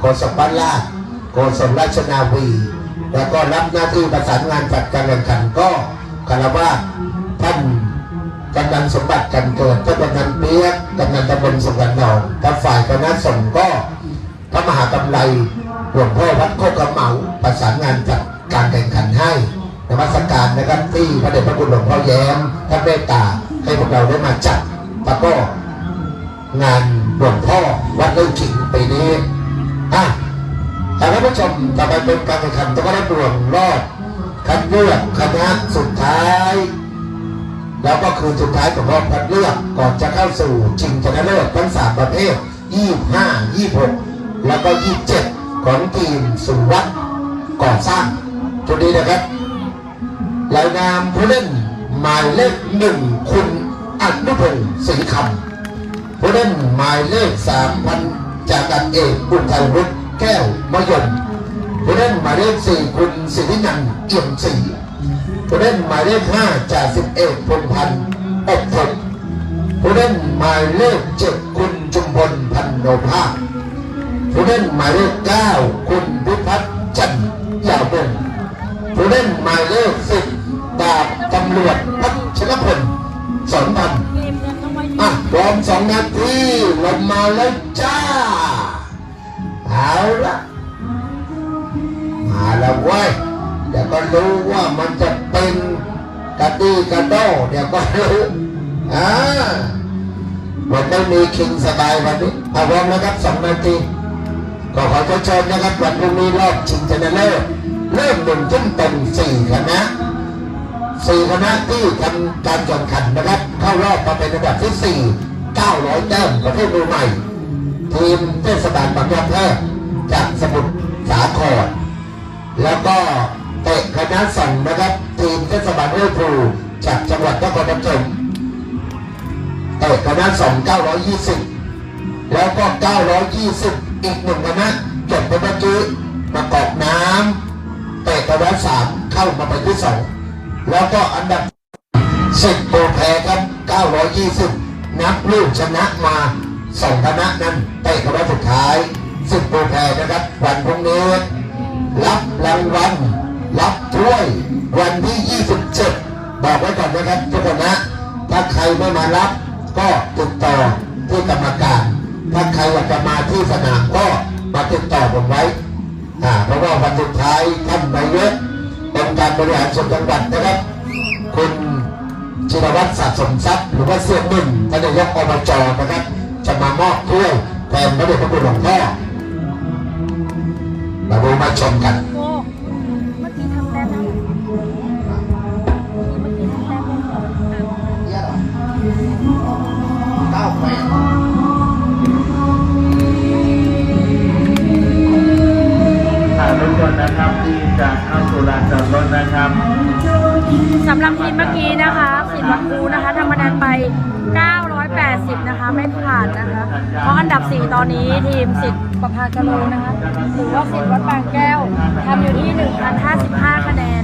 โฆษกบ้านลาโฆษกราชนาวี แล้วก็รับหน้าที่ประสานงานจัดการแข่งขันก็คารวะท่านกำนันสมบัติกันเกิดท่านกำนันเปียกกำนันตำบลสุวรรณนองถ้าฝ่ายคณะสงฆ์ก็พระมหากำไรหลวงพ่อวัดโคกระเหมาประสานงานจัดการแข่งขันให้นมัสการนะครับที่พระเดชพระคุณหลวงพ่อแย้มท่านเมตตาให้พวกเราได้มาจัดแล้วก็งานหลวงพ่อวัดเล่ขิงปีนี้ อะท่านผู้ชมต่อไปเป็นการแข่งขันตะวันรวมรอบคัดเลือกคณะสุดท้าย แล้วก็คือสุดท้ายของรอบคัดเลือกก่อนจะเข้าสู่ชิงชนะเลิศทั้งสามประเภท 25 26 แล้วก็ 27 ของทีมสุวัตก่อสร้างจุดนี้นะครับรายนามผู้เล่นหมายเลขหนึ่งคุณอนุพงศ์ศรีคำผู้เล่นหมายเลขสามพัน จากการเอกบุญไทยรุษแก้วมยมผู้เล่นหมายเลขสี่คุณสิทธินันท์เอี่ยมศรีผู้เล่นหมายเลขห้าจากสิบเอกพงพันธ์อบทนผู้เล่นหมายเลขเจ็ดคุณจุมพลพันโนภาผู้เล่นหมายเลขเก้าคุณพิพัฒน์จันทร์ยาววงศ์ผู้เล่นหมายเลขสิบดาบตำรวจพัชรพลสอนพันธ์ อะพร้อมสองนาทีลงมาแล้วจ้า เอาละมาแล้วเว้ยเดี๋ยวก็รู้ว่ามันจะเป็นกระดีกระโดเดี๋ยวก็รู้อ่ามันไม่มีคิงสบายวันนี้เอาพร้อมนะครับสองนาทีก็ขอเชิญนะครับวันพรุ่งนี้รอบชิงชนะเลิศเริ่มหนึ่งทุ่มตรงสี่คณะ สี่คณะที่ทำการแข่งขันนะครับเข้ารอบมาเป็นอันดับที่4 900แต้มประเภทมือใหม่ ทีมเทศบาลบางยาแพรกจากสมุทรสาครแล้วก็เตะคณะสองนะครับทีมเทศบาลห้วยภูจากจังหวัดนครปฐมเตะคณะสอง920 แล้วก็ 920 อีกหนึ่งคณะจบไปเมื่อกี้มากอกน้ำเตะคณะสามเข้ามาเป็นที่สอง แล้วก็อันดับสิบโปรแพ้ครับ920 นับลูกชนะมาสองคณะนั้นเตะกันวันสุดท้ายสิบโปรแพ้นะครับ วันพรุ่งนี้รับรางวัลรับถ้วย วันที่ 27 บอกไว้ก่อนนะครับทุกคนนะถ้าใครไม่มารับก็ติดต่อที่กรรมการถ้าใครอยากจะมาที่สนามก็มาติดต่อผมไว้เพราะว่าวันสุดท้ายท่านนายก องค์การบริหารส่วนจังหวัดนะครับ คุณชินวัตรสะสมทรัพย์หรือว่าเสี่ยหนึ่งท่านนายกอบจนะครับ จะมามอบถ้วยแทนพระเดชพระคุณหลวงพ่อมาดูมาชมกัน กี้นะคะสิทธิ์วัดครูนะคะทำคะแนนไป 980 นะคะ ไม่ผ่านนะคะ เพราะอันดับ 4 ตอนนี้ทีมสิทธิ์ประภากะโลนะคะหรือว่าสิทธิ์วัดบางแก้วทำอยู่ที่ 1,055 คะแนน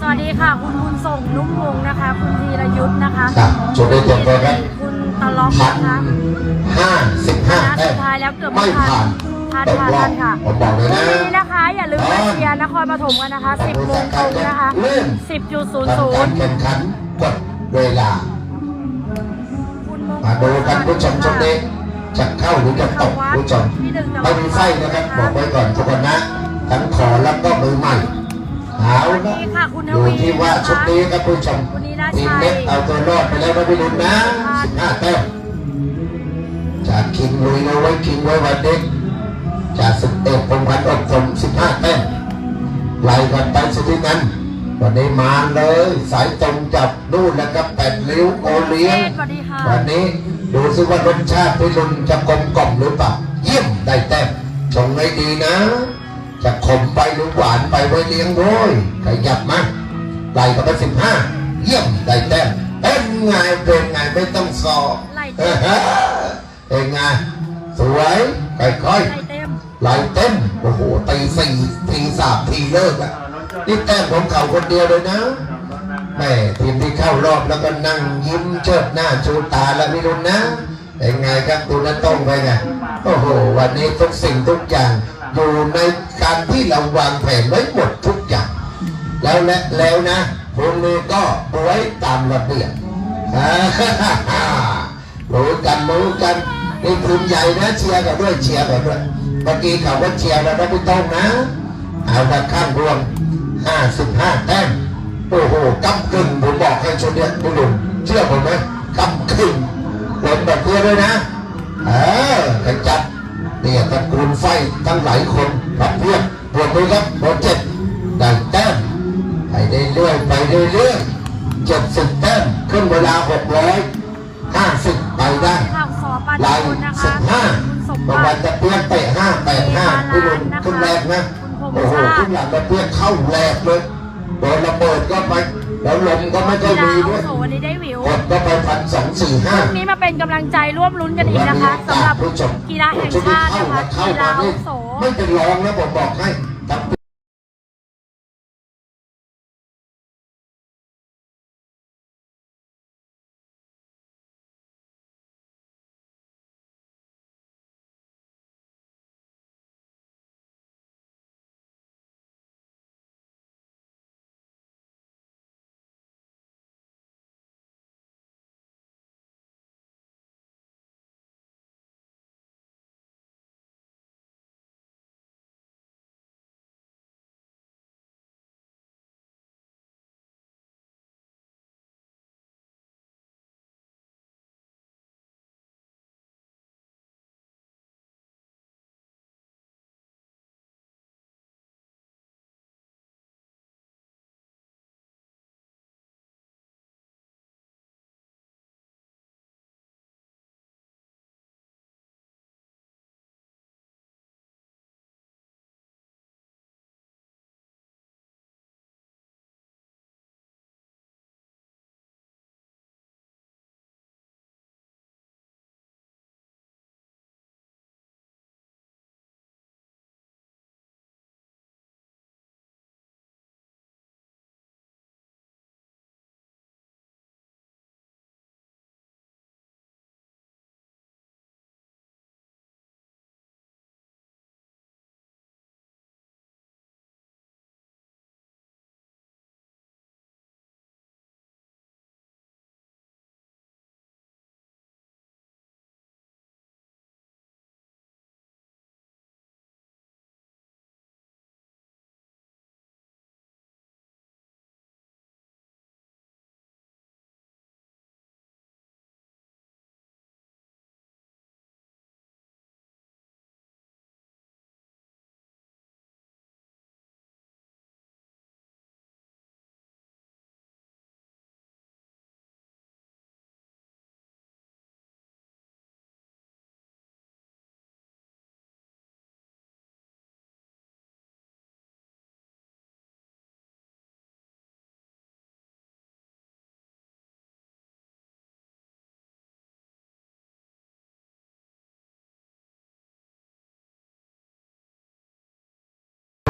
สวัสดีค่ะ คุณบุญส่งนุ่มวงนะคะ คุณธีรยุทธ์นะคะครับจุดได้เต็มตัวครับคุณตะล็อกพันนะคะห้าสิบห้านะแต้สุมดท้ายแล้วเกือบไม่ไม่ทัผ่านน ทันตกค่ะรอทับนค่ะผมบอกเลยพรุ่นะงนี้นะคะอย่าลืมมาเชียร์นครปฐมกันนะคะ 10โมงตรงนะคะเริ่มทำการ10.00แข่งขันกดเวลาคุณมงคลมาดูกันผู้ชมชมนี้จะเข้าหรือจะตกผู้ชมที่หนึ่งจังหวัไม่ดมีไส้นะครับบอกไว้ก่อนทุกคนนะทั้งขอแล้วก็มือใหม่เอาละนี่ค่ะคุณทดูวีที่ว่านะคะชุดนี้ครับผู้ชมคุณนีราทีมชัยเล็กเอาตัวรอดไปแล้วนะพี่ลุนนะ15แต้มจากคิงลุยนะไว้คิงไว้วันเด็กจาก มาเลย สายตรงจับนู่นนะครับแปดริ้วโอเลี้ยงสวัสดีค่ะวันนี้ดูซิว่ารสชาติพี่ลุนจะกลมกล่อมหรือเปล่าเยี่ยมได้แต้มชงให้ดีนะ จะขมไปหรือหวานไปไว้เลี้ยงโว้ยขยับมาไล่กันไปสิบห้าเยี่ยมได้แต้มเป็นไงเป็นไงไม่ต้องสอบไล่เอเต็มอเป็นไงสวยค่อยไล่เต็มๆไล่เต็มโอ้โหตีสี่ทีสามทีเลิกอะ นี่แต้มของเขาคนเดียวเลยนะแม่ทีมที่เข้ารอบแล้วก็นั่งยิ้มเชิดหน้าชูตาแล้วพี่รุนนะเป็นไงครับดูนัต้องไปไงโอ้โห วันนี้ทุกสิ่งทุกอย่างอยู่ในการที่เราวางแผนไว้หมดทุกอย่าง แล้วและแล้วนะพรุ่งนี้ก็บวยตามระเบียบอ่ารู้กันรู้กันนี่ทีมใหญ่นะเชียร์กันด้วยเชียร์กันด้วยเมื่อกี้เขาก็เชียร์แล้วนะพี่ต้องนะเอาละข้างรวม 55แต้มโอ้โหกำกึ่งผมบอกให้ชุดเนี้ยพี่ลุงเชื่อผมไหมกำกึ่งหล่นแบบเพื่อนด้วยนะเออขจัดเนี่ยตระกูลไฟทั้งหลายคนรับเพื่อนรวมด้วยครับโปรเจกต์ได้แต้มไปเรื่อยๆไปเรื่อยๆเจ็ดสิบแต้มขึ้นเวลาหกร้อยห้าสิบไปได้ข่าวสอปาลายนุนนะสิคะบห้าคุณสมประบัมาณติจะเปี้ยนเตะห้าแปดห้าพี่ลุงขึ้นแรกนะ โอ้โหขึ้นหลังจะเปี้ยนเข้าแรกเลยโดนระเบิดก็ไปแล้วลมก็ไม่ค่อยกีฬามีอาด้วยวุโสวันนี้ได้วิวกดก็ไปพันสองสี่ห้าพรุ่งนี้มาเป็นกำลังใจร่วมลุ้นกันอีกนะคะสำหรับกีฬาแห่งชาตินะคะกีฬาอาวุโสไม่เป็นรองนะผมบอกให้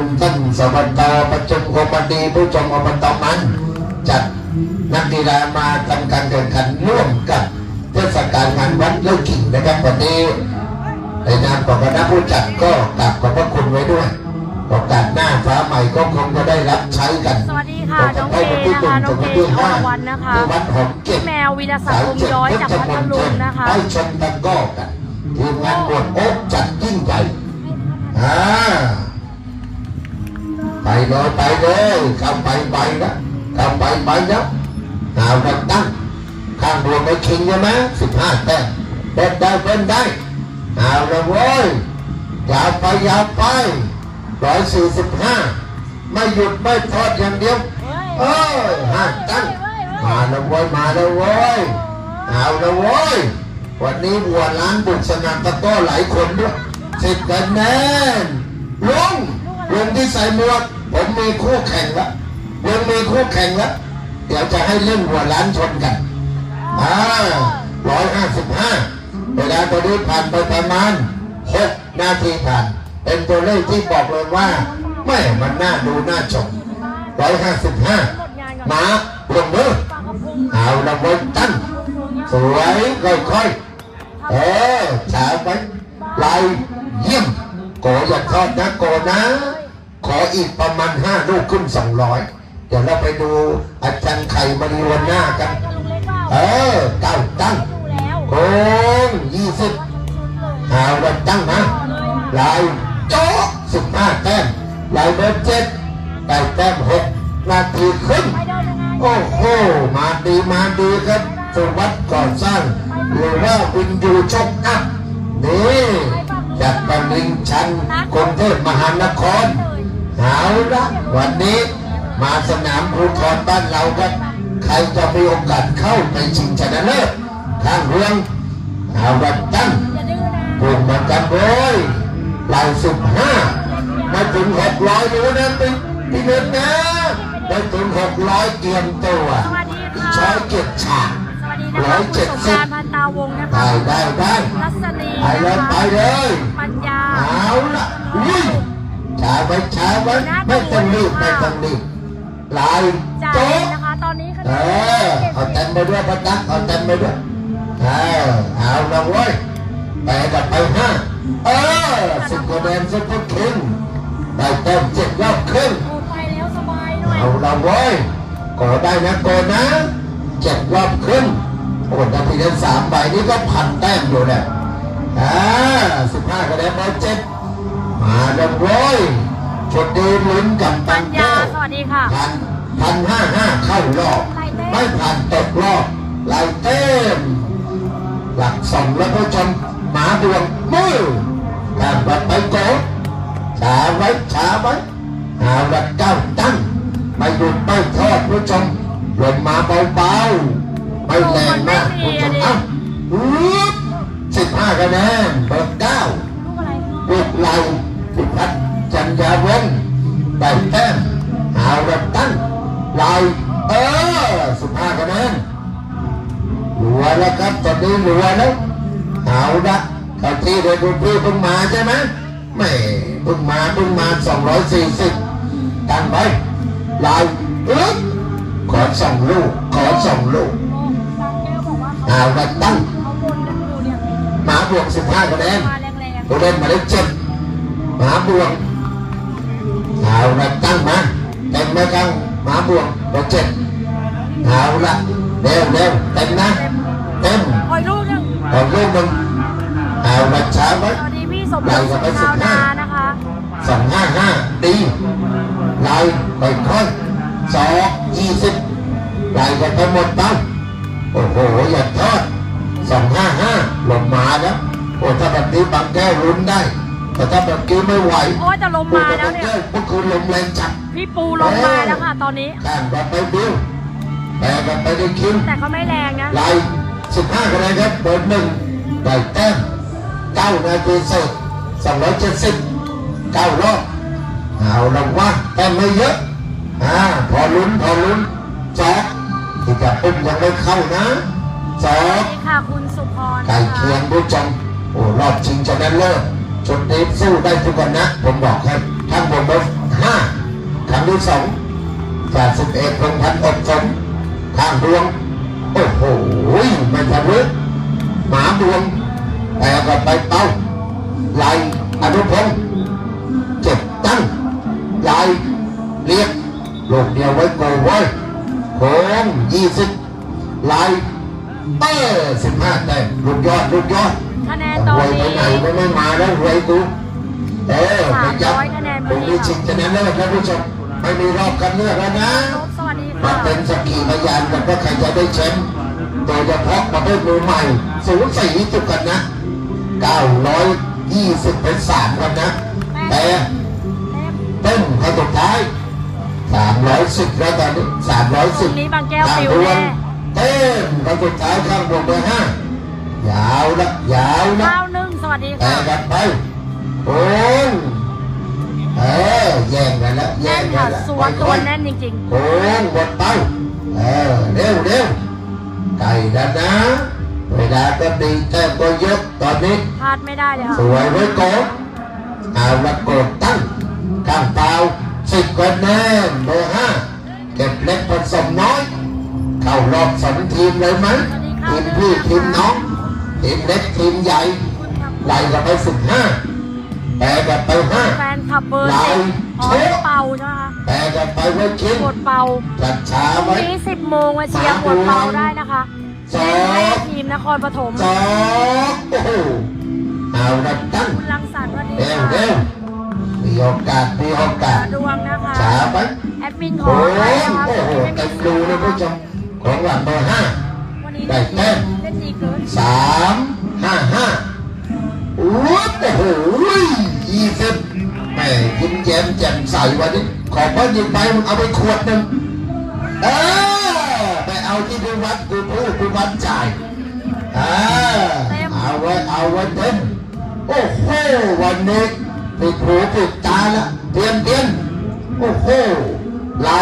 ทั้งปีท่านสวัสดประชุมคมดีผู้ชมอบตมัน จัดนักกีฬามาทำการแข่งขันร่วมกับเทศกาลงานวัดเลิกกิ่งนะครับวันนี้ในนามของคณะผู้จัดก็กราบขอบพระคุณไว้ด้วยโอกาสหน้าฟ้าใหม่ก็คงจะได้รับใช้กัน สวัสดีค่ะ น้องเมย์นะคะน้องเมย์อรวรรณนะคะที่วัดหอมเก็บพี่แมววีรศักดิ์อมย้อยจากพัทลุงนะคะให้ชมตะกร้อกันทีมงานบวชโอ๊กจัดยิ่งใหญ่อ่า ไปเลยไปเลยเข้าไปไปนะข้าไปไปนะหาวันตั้งข้างรวไม่คิงใช่ไหมสิบห้าแต้มเดินได้เดินได้เอาละเว้ยยาวไปยาวไปร้อยสี่สิบห้าไม่หยุดไม่ทอดอย่างเดียวเออห้าตั้งมาแล้วเว้ยมาแล้วเว้ยเอาล้วเว้ยวันนี้วัวล้านบุกสนามตะก้อหลายคนด้วยสิบคะแนนลุง ลุงที่ใส่หมวกผมมีคู่แข่งล้วลุงมีคู่แข่งล้วเดี๋ยวจะให้เล่นวัวล้านชนกันอ่าร้อยห้าสิบห้าเวลาตัวนี้ผ่านไปประมาณหกนาทีผ่าน เป็นตัวเลขที่บอกเลยว่าแม่มันน่าดูน่าชมร้อยห้าสิบห้ามาลงมือเอาละไว้ตั้งสวยค่อยๆเออฉาไปลายเยี่ยมโกอย่าทอดนะโกนะ ขออีกประมาณห้าลูกขึ้นสองร้อยเดี๋ยวเราไปดูอาจารย์ไข่มารีวันหน้ากัน เออเก้าตั้งดูแล้งยี่สิบว่าทั้าละตั้งนะลายโจ๊ะสิบห้าแต้มลายเบอร์เจ็ดได้แต้มหกนาทีครึ่งไปเดินโอ้โห มาดีมาดีครับสวัสดิ์ก่อสร้างหรือว่าวินยูชกอัพนี่จากตำลิงชันกรุงเทพมหานคร เอาละวันนี้มาสนามภูทรบ้านเราครับใครจะมีโอกาสเข้าไปชิงชนะเลิศทางเรืองเอาละตั้งอย่าดื้อนะกลุ่มเหมือนกันเลยลายสิบห้าไม่ถึงหกร้อยรู้นะพี่พี่เน็ตนะไม่ถึงหกร้อยเตรียมตัวสวัสดีค่ะช้อยเก็บฉากสวัสดีนะคะคุณสงกรารพันตาวงศ์นะคะได้ได้ได้รัศนีไปเลยนะคะไปเลยปัญญาเอาละอุ้ย ช้าไว้ช้าไว้ไม่ต้องรีบไม่ต้องรีบลายจ่ายโจ๊ะนะคะตอนนี้คะแนเอนอเอาเต็มไปด้วยประตักเอาเต็มไปด้วยเออเอาละเว้ยแปลกันไปห้าเออสิบคะแนนซุปเปอร์คิงได้เต็มเจ็ดรอบครึ่งโอ้ไปแล้วสบายหน่อยเอาละเว้ยก็ได้นะโกนะเจ็ดรอบครึ่งโอ้นาทีนั้นสามใบนี้ก็พันแต้มอยู่เนี่ยอ่าสิบห้าคะแนนร้อยเจ็ด มาแล้วเว้ยชุดดีลุ้นกับตัปังญแก้ญาวสวัสดีค่ะพันพันห้าห้าเข้ารอบไม่ผ่านตกรอบลายเต้มหลักสองแล้วก็ชนหมาดวงมือการบัดไปโกดช้าไว้ช้าไว้เอาละเก้าตั้งไม่หยุดไม่ทอดผู้ชมลงมาเบาๆไม่แรงมากผู้ชมเอ้าสิบห้าคะแนนเบอร์เก้าลูกอะไรลูกไหล แล้วครับตอนนี้หัวแล้วเอาละเขาที่เดบุพี่เพิ่งมาใช่ไหมไม่เพิ่งมาเพิ่งมาสองร้อยสี่สิบตั้งไปไหลเอ๊ะขอส่งลูก ขอส่งลูกเอาละตั้งหมาบวกสิบห้าคะแนนมาแรงผู้เล่นมายเลขเจ็ดหมาบวงเอาละตั้งมาเต็มไหมครับหมาบวงเบอร์เจ็ดเอาละเร็วเร็วเต็มนะเต็ม ของลูกมันเอาบัตช้าไว้สวัสดีพี่สมพงศ์สุาวนานะคะสองห้าห้าตีลายไปค่อยสองยี่สิบลายกันไปหมดตั้งโอ้โหอย่าทอดสองห้าห้าลบมาแล้วโอ้ถ้าแบบนี้บางแก้วรุนได้ แต่ถ้าแบบกี้ไม่ไหวโอ้ยจะลมมาแล้วเนี่ยพวกคุณลมแรงจัดพี่ปูลมมาแล้วค่ะตอนนี้แต่งกัไปบิ้วแต่กันไปได้คิวแต่เขาไม่แรงนะลา สิบห้าคะแนนครับเบิร์ดหนึ่งได้แต้มเก้านาทีเสร็จเก้ารอบเอาลงว่าแต่ไม่เยอะอ่าพอลุ้นพอลุ้นจอกที่จะปุ้มยังไม่เข้านะจอกค่ะคุณสุพรไก่เคียงด้จังโอ้รอบชิงชนะเลิศชุดนี้สู้ได้ทุกคนนะ ผมบอกให้ทั้งบนรถห้าครั้งที่สองจากสิบเอ็ดพงพันอดสมทางดวง โอ้โห ไม่ทะลุหมาดวงแต่ก็ไปเป้าไหลอนุพงศ์เจ็บตั้งไหลเรียกลูกเดียวไว้โกไว้โค้งยี่สิบไหลเออสิบห้าแต้มลูกยอดลูกยอดคะแนนตอนรวยไปนี้ไหนไม่ไม่มาแล้วรวยกูเออไปยับสามร้อยคะแนนตรงนี้ชิงชนะเลิศนะผู้ชมไม่มีรอบกันเลือกแล้วนะลบสวัสดีมาค่ะเป็นสักขีพยานกันว่าใครจะได้แชมป์ โดยเฉพาะประเภทมือใหม่สูงสี่จุดกันนะ 920 เป็นสามกันนะ แต่เต็มเต้นคนสุดท้าย 310 แล้วตอนนี้ตรงนี้310บางแก้วปิวดวแน่งเต้นคนสุดท้ายข้างบนเบอร์ห้ายาวละยาวละข้าวนึ่งสวัสดีแต่ค่ะกันไปโอ้ยเออแย่งกันแล้วแย่แน่งนกัค่ะนแล้วสวนตัวค่อยๆแน่นจริงโค้งหมดไปเออเร็วเร็ว ไก่แล้วนะ เวลาก็ดีแต้มก็เยอะตอนนี้ๆพลาดไม่ได้เลยค่ะสวยไว้โกดเอาละโกดตั้งข้างเปล่าสิบคะแนนเบอร์ห้าเก็บเล็กผสมน้อย เข้ารอบสองทีมเลยไหมทีมพี่ทีมน้องทีมเล็กทีมใหญ่ไล่กันไปสิบห้า แปรกันไปห้าแฟนคลับเบอร์เราเจ็ดอ๋อเป่าใช่ไหมคะแปรกันไปไว้คิดกดเป่าจัดช้าพรุ่งไว้นี้สิบโมงมาเชียร์กดเป่าได้นะคะสองแม่ทีมนครปฐมสองโอ้โหเอาละตั้งคุณรังสรรค์สวัสดีเร็วค่ะเร็วมีโอกาสมีโอกาสดวงนะคะช้าไปแอดมินขอโอ้ให้ยนะคะโอ้โหไม่เต็มีมดูนะผู้ชมของหลังเบอร์ห้าวันนี้ได้แต้มเล่นดีเกินสามห้าห้าวัด โอ้โหยี่สิบแม่ยิ้มแย้มแจ่มใสวันนี้ขอเพิ่มยิงไปมึงเอาไปขวดหนึ่งเออไปเอาที่กูวัดกูพูดกูวัดจ่ายเออเอาไว้เอาไว้เต็มโอ้โหวันนี้ปิดหูปิดตาละเตรียมเตรียมโอ้โหเรา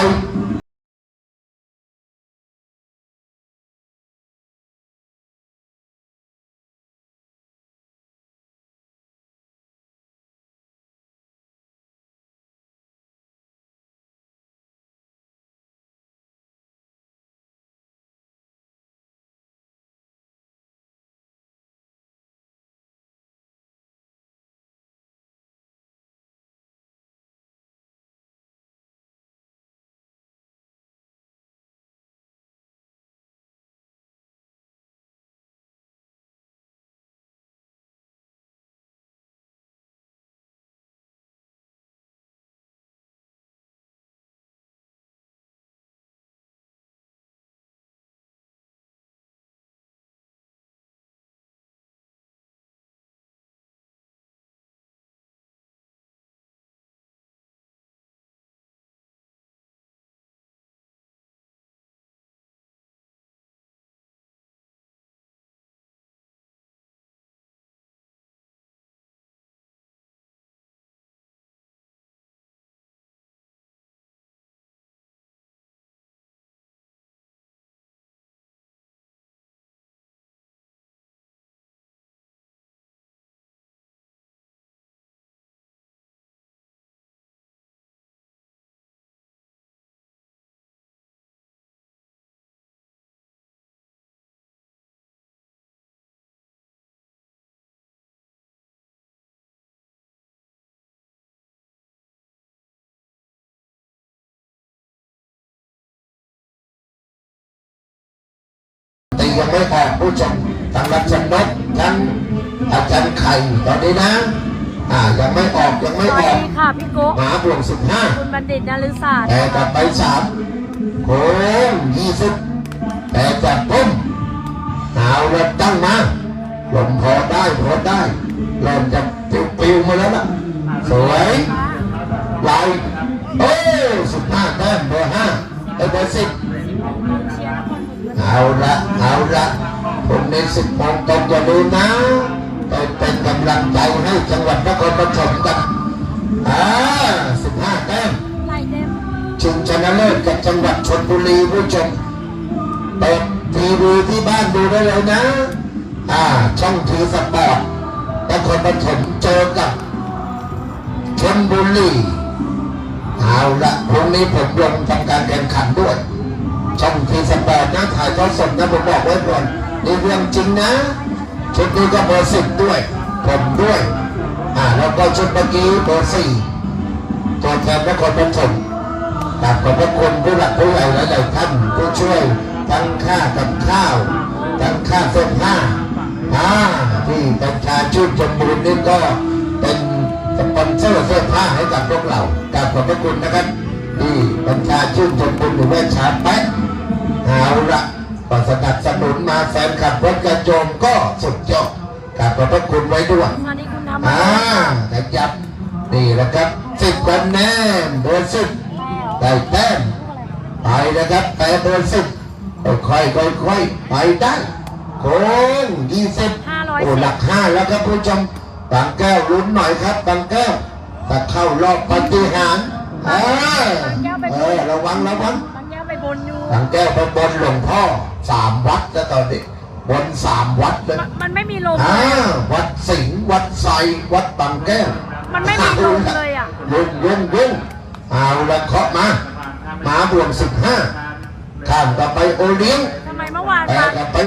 ยังไม่ออกผู้ชมทั้งรัชนกทั้งอาจารย์ไข่ตอนนี้นะ อ่ายังไม่ออกยังสไม่วัอสอกดีค่ะพี่โกะหมาบวกสิบห้าคุณบัณฑิตนฤศาสตร์แต่กลับไปสามโค้งยี่สิบแต่จับปุ้มเอาละตั้งมาลมพอได้พอได้เริ่มจะปิวๆมาแล้วล่ะสวยไหลโอ้สิบห้าแต้มเบอร์ห้าไอ้เบอร์สิบ เอาละเอาละผมในสิบโมงตรงอย่าลืมนะไปเป็นกำลังใจให้จังหวัดนครปฐมกันอ่าสิบห้าแต้มไล่เต็มชิงชนะเลิศกับจังหวัดชนบุรีผู้ชมเปิดทีวีที่บ้านดูได้เลยนะ อ่า ช่องทีสปอร์ตนครปฐมเจอกับชนบุรีเอาละพรุ่งนี้ผมลงทำการแข่งขันด้วย ช่องทีสปอร์ตนะถ่ายทอดสดนะผมบอกไว้ก่อนนี่เรื่องจริงนะ ชุดนี้ก็เบอร์สิบด้วย ผมด้วย อ่าแล้วก็ชุดเมื่อกี้เบอร์สี่ตัวแทนนครปฐมกราบขอบพระคุณผู้หลักผู้ใหญ่หลายๆท่านผู้ช่วย ทั้งค่ากับข้าว ทั้งค่าเสื้อผ้าอ่าที่ประชาชื่นชมบุญนี่ก็เป็นสปอนเซอร์เสื้อผ้าให้กับพวกเรากราบขอบพระคุณนะครับที่ประชาชื่นชมบุญหรือว่าชาแป๊ะ เอาละก็สนับสนุนมาแฟนคลับรถกระโจมก็สุดยอดกราบขอบพระคุณไว้ด้วยสวัสดีคุณธรรมอ่าขยับนี่แหละครับสิบคะแนนเบอร์สิบได้แต้มไปนะครับแต่เบอร์สิบค่อยๆค่อยๆไปได้โค้งยี่สิบโอ้หลักห้าแล้วครับผู้ชมบางแก้วลุ้นหน่อยครับบางแก้วถ้าเข้ารอบปฏิหารย์เออเออระวังระวัง บางแก้วไปบนอยู่บางแก้วไปบนหลวงพ่อสามวัดแล้วตอนนี้บนสามวัดเลยมันมันไม่มีลมอ่าวัดสิงห์วัดไซวัดบางแก้วมันไม่มีลมเลยอะยุ่งยุ่งยุ่งเอาละเคาะมาหมาบวงสิบห้าข้ามต่อไปโอเลี้ยง